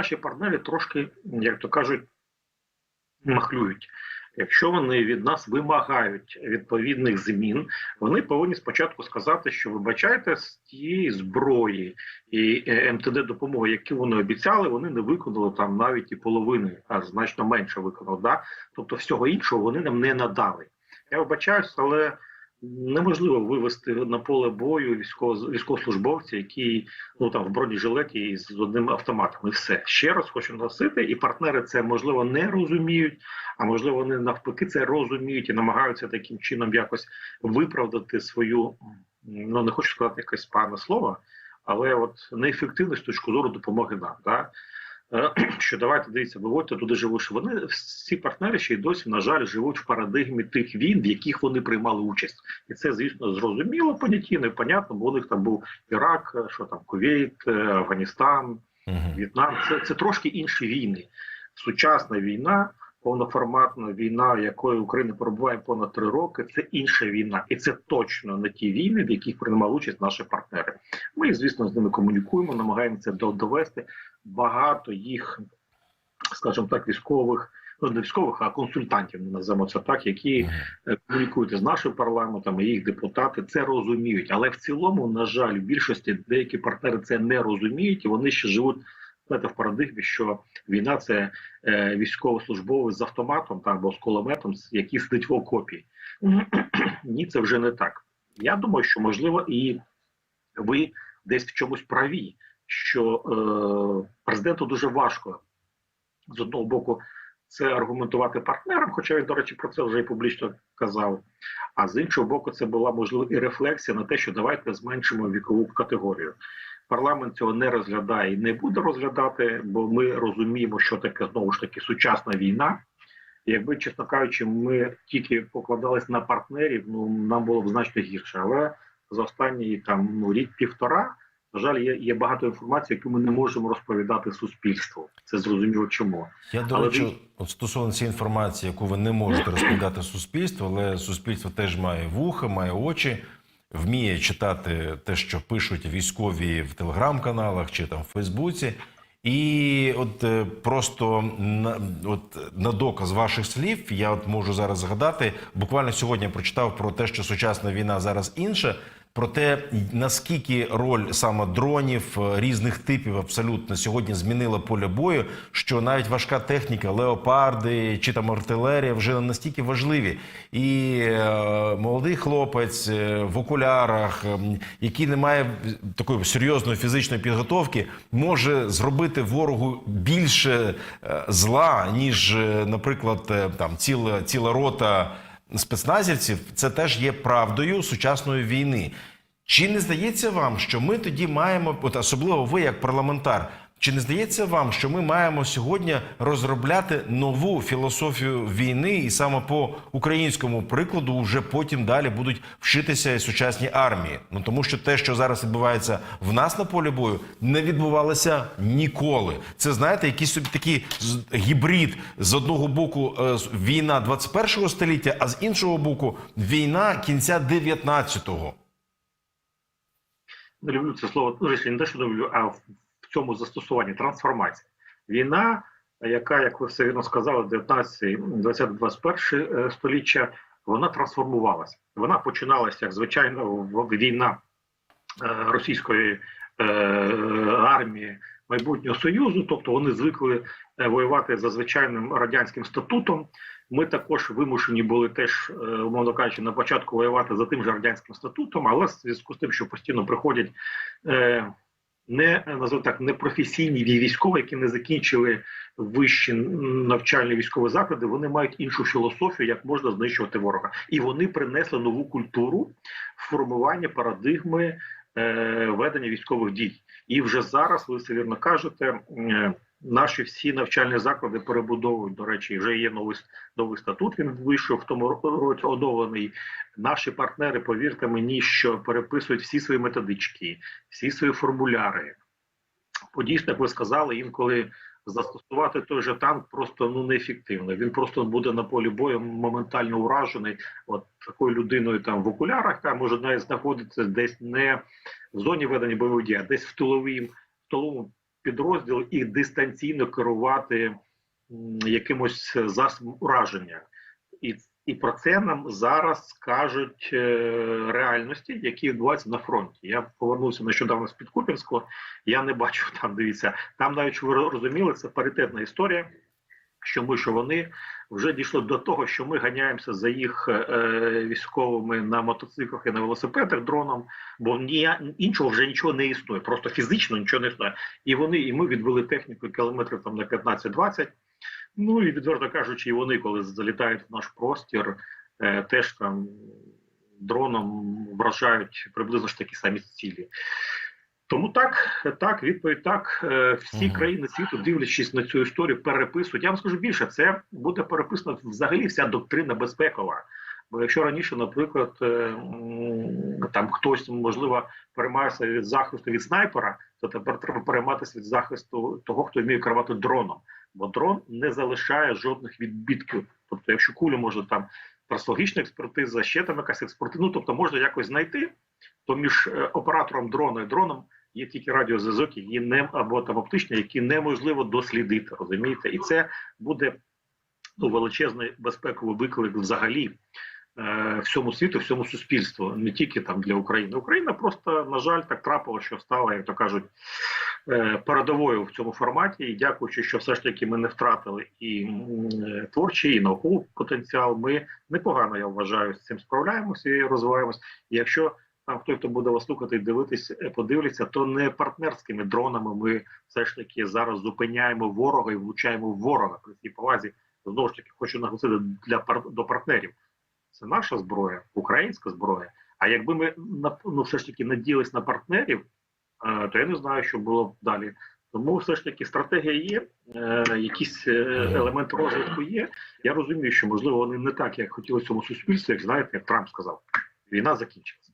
наші партнери трошки, як то кажуть, махлюють. Якщо вони від нас вимагають відповідних змін, вони повинні спочатку сказати, що вибачайте з тієї зброї і е, МТД допомоги, які вони обіцяли, вони не виконали там навіть і половини, а значно менше виконали. Да? Тобто всього іншого вони нам не надали. Я вибачаюсь, але неможливо вивести на поле бою військово, військовослужбовця, який ну там в бронежилеті і з одним автоматом. І все ще раз хочу носити, і партнери це можливо не розуміють. А можливо, вони навпаки це розуміють і намагаються таким чином якось виправдати свою, ну не хочу сказати якесь пане слово, але от неефективність з точки зору допомоги нам. Да? Е, Що давайте дивіться, виводьте туди живуть. Вони всі партнери ще й досі, на жаль, живуть в парадигмі тих війн, в яких вони приймали участь, і це звісно зрозуміло, понятійно непонятно, понятно, бо у них там був Ірак, що там Кувейт, е, Афганістан. В'єтнам. Це, це трошки інші війни. Сучасна війна, повноформатна війна, якою Україна перебуває понад три роки, це інша війна, і це точно не ті війни, в яких приймали участь наші партнери. Ми, звісно, з ними комунікуємо, намагаємося довести багато їх, скажімо так, військових. Ну, не військових, а консультантів називаємо це так, які е, комунікують з нашим парламентом, і їх депутати це розуміють. Але в цілому, на жаль, в більшості деякі партнери це не розуміють, і вони ще живуть знаєте, в парадигмі, що війна це е, військовослужбовець з автоматом там, або з кулеметом, який сидить в окопі. Ні, це вже не так. Я думаю, що можливо і ви десь в чомусь праві, що е, президенту дуже важко з одного боку це аргументувати партнерам, хоча він, до речі, про це вже і публічно казав. А з іншого боку, це була можливо і рефлексія на те, що давайте зменшимо вікову категорію. Парламент цього не розглядає і не буде розглядати, бо ми розуміємо, що таке знову ж таки сучасна війна. Якби, чесно кажучи, ми тільки покладались на партнерів, ну нам було б значно гірше. Але за останній там ну рік півтора, на жаль, є, є багато інформації, яку ми не можемо розповідати суспільству. Це зрозуміло чому. Я до Але речі, ви- стосовно цієї інформації, яку ви не можете розповідати суспільству, але суспільство теж має вуха, має очі, вміє читати те, що пишуть військові в телеграм-каналах чи там в Фейсбуці. І от е, просто на, от, на доказ ваших слів я от можу зараз згадати. Буквально сьогодні прочитав про те, що сучасна війна зараз інша. Про те, наскільки роль саме дронів е, різних типів абсолютно сьогодні змінила поле бою, що навіть важка техніка, леопарди чи там артилерія вже настільки важливі. І е, молодий хлопець е, в окулярах, який не має такої серйозної фізичної підготовки, може зробити ворогу більше е, зла, ніж, наприклад, там ціла, ціла рота спецназівців, це теж є правдою сучасної війни. Чи не здається вам, що ми тоді маємо, от особливо ви як парламентар, чи не здається вам, що ми маємо сьогодні розробляти нову філософію війни, і саме по українському прикладу вже потім далі будуть вчитися і сучасні армії? Ну тому що те, що зараз відбувається в нас на полі бою, не відбувалося ніколи. Це знаєте, якийсь собі такий гібрид з одного боку е, війна 21 століття, а з іншого боку війна кінця 19-го. люблю це слово, ну, не те, що люблю, а цьому застосуванні трансформація. Війна, яка, як ви все вірно сказали, 19, 20, 21 е, століття, вона трансформувалася. Вона починалася як звичайно війна е, російської е, армії майбутнього союзу, тобто вони звикли е, воювати за звичайним радянським статутом. Ми також вимушені були теж, умовно кажучи, на початку воювати за тим же радянським статутом, але в зв'язку з тим, що постійно приходять не називаємо так непрофесійні військові, які не закінчили вищі навчальні військові заклади, вони мають іншу філософію, як можна знищувати ворога, і вони принесли нову культуру формування парадигми е, ведення військових дій. І вже зараз ви все вірно кажете. е, Наші всі навчальні заклади перебудовують. До речі, вже є новий новий статут. Він вийшов в тому році оновлений. Наші партнери, повірте мені, що переписують всі свої методички, всі свої формуляри. Бо дійсно, як ви сказали, інколи застосувати той же танк просто ну неефективно. Він просто буде на полі бою моментально уражений. От такою людиною там в окулярах, яка може навіть знаходитися десь не в зоні ведення бойових дій, а десь в тиловій, підрозділ і дистанційно керувати якимось засобом ураження. І, і про це нам зараз кажуть е, реальності, які відбуваються на фронті. Я повернувся нещодавно з Підкупінського. Я не бачу там. Дивіться, там навіть ви розуміли, це паритетна історія. Що ми, що вони вже дійшло до того, що ми ганяємося за їх е, військовими на мотоциклах і на велосипедах дроном, бо ні, іншого вже нічого не існує, просто фізично нічого не існує. І вони, і ми відвели техніку кілометрів там на 15-20. Ну і відверто кажучи, і вони, коли залітають в наш простір, е, теж там дроном вражають приблизно ж такі самі цілі. Тому так, так, відповідь так. Е, Всі Мгм. країни світу, дивлячись на цю історію, переписують. Я вам скажу більше, це буде переписано взагалі вся доктрина безпекова. Бо якщо раніше, наприклад, е, там хтось можливо переймався від захисту від снайпера, то тепер треба перейматися від захисту того, хто вміє керувати дроном. Бо дрон не залишає жодних відбитків. Тобто, якщо куля може там трасологічна експертиза, ще там якась експертиза, ну тобто можна якось знайти, то між е, оператором дрона і дроном є тільки радіозв'язок, який не або там оптичний, який неможливо дослідити, розумієте? І це буде ну, величезний безпековий виклик взагалі е, всьому світу, всьому суспільству, не тільки там для України. Україна просто, на жаль, так трапило, що стала, як то кажуть, е, передовою в цьому форматі. І дякуючи, що все ж таки ми не втратили і е, творчий, і науковий потенціал. Ми непогано, я вважаю, з цим справляємося і розвиваємось. І якщо там хтось, хто буде вас слухати і дивитись, е, подивляться, то не партнерськими дронами ми все ж таки зараз зупиняємо ворога і влучаємо в ворога при цій повазі. Знову ж таки, хочу наголосити для до партнерів. Це наша зброя, українська зброя. А якби ми ну, все ж таки наділись на партнерів, е, то я не знаю, що було б далі. Тому все ж таки стратегія є, е, якісь е, розвитку є. Я розумію, що можливо вони не так, як хотілося цьому суспільству, як знаєте, як Трамп сказав. Війна закінчилася.